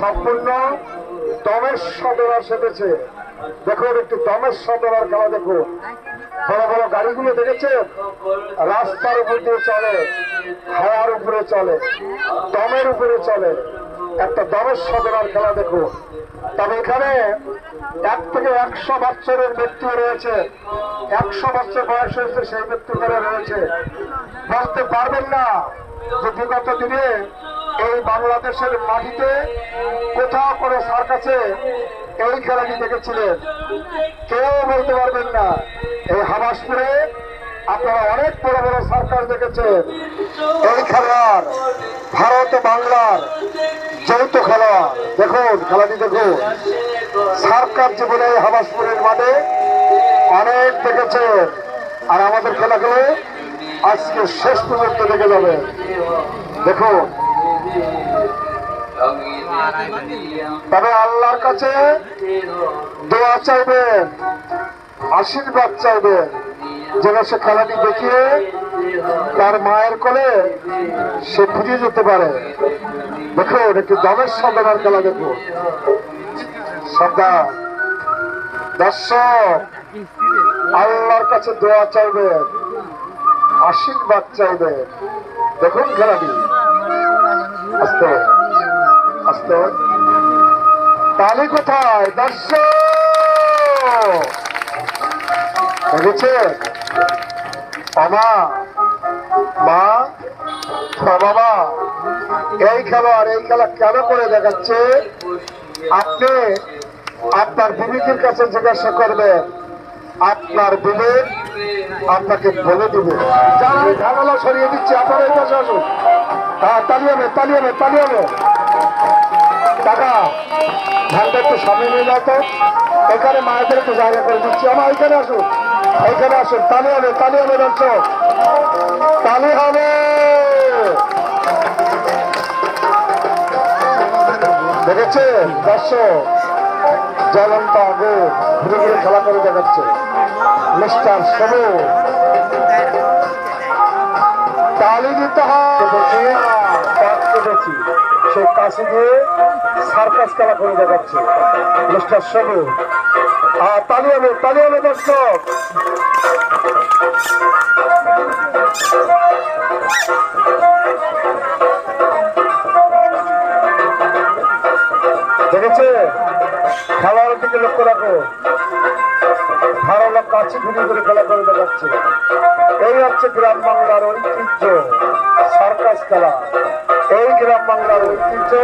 সম্পূর্ণ দমের সদরা সেটেছে দেখুন, একটু দমের সদরার খেলা দেখুন। বড় বড় গাড়িগুলো দেখেছেন রাস্তার উপর দিয়ে চলে হাওয়ার উপরে চলে, দমের উপরে চলে। একটা দমের সদরার খেলা দেখুন। তবে এখানে এক থেকে একশো বছরের মৃত্যু রয়েছে। একশো বছর বয়স হয়েছে, সেই মৃত্যু করে রয়েছে। বলতে পারবেন না যে বিগত দিনে এই বাংলাদেশের মাটিতে কোথাও কোনো সার্কাসে এই খেলাটি দেখেছিলেন। কেউ বলতে পারবেন না। এই হাবাসপুরে আপনারা অনেক বড় বড় সরকার দেখেছেন। এই খেলোয়াড় ভারত বাংলার যৌথ খেলা দেখুন, খেলাটি দেখুন। সরকার জীবনে হাবাসপুরের মাঠে অনেক দেখেছেন। আর আমাদের খেলাগুলো আজকে শেষ পর্যন্ত দেখে যাবে। দেখুন। তবে আল্লাহর কাছে দোয়া চাইবেন, আশীর্বাদ চাইবেন, যেন সে খেলাটি দেখিয়ে তার মায়ের কোলে সে ফিরে যেতে পারে। দেখুন, একটি দমের সাধনার খেলা দেখুন। সাবধান। দর্শক, আল্লাহর কাছে দোয়া চাইবেন, আশীর্বাদ চাইবেন। দেখুন খেলাটি। তালি কোথায়? দর্শক! দেখেছে? আমা মা বাবা এই খেলোয়াড়, এই খেলা কেন করে দেখাচ্ছে? আপনি আপনার বিবেকের কাছে জিজ্ঞাসা করবেন। আপনার বিবেক আপনাকে বলে দিবে। যারা ঝামেলা সরিয়ে দিচ্ছে আপনার পাশে আসুন। হ্যাঁ তালি হবে তালি হবে তালি হবে টাকা এখানে মায়েদের একটু জায়গা করে দিচ্ছি। আমার এখানে আসুন। এখানে আসুন। তালি হবে তালি হবে তালি হবে দেখেছেন দর্শক জ্বলন্ত আগুন। ঘুরে ঘুরে খেলা করে দেখাচ্ছে। মিস্টার সবুজ তালি দিতে হয়। কাশি দিয়ে সার্কাস খেলা করে দেখাচ্ছে। মিস্টার সবুজ আর তালি হবে তালি হবে দর্শক। দেখেছে? খেলার দিকে লক্ষ্য রাখো। ধারালো কাছে ঘুরে ঘুরে খেলা করে দেখাচ্ছে। এই হচ্ছে গ্রাম বাংলার ঐতিহ্য, সার্কাস খেলা। এই গ্রাম বাংলার ঐতিহ্য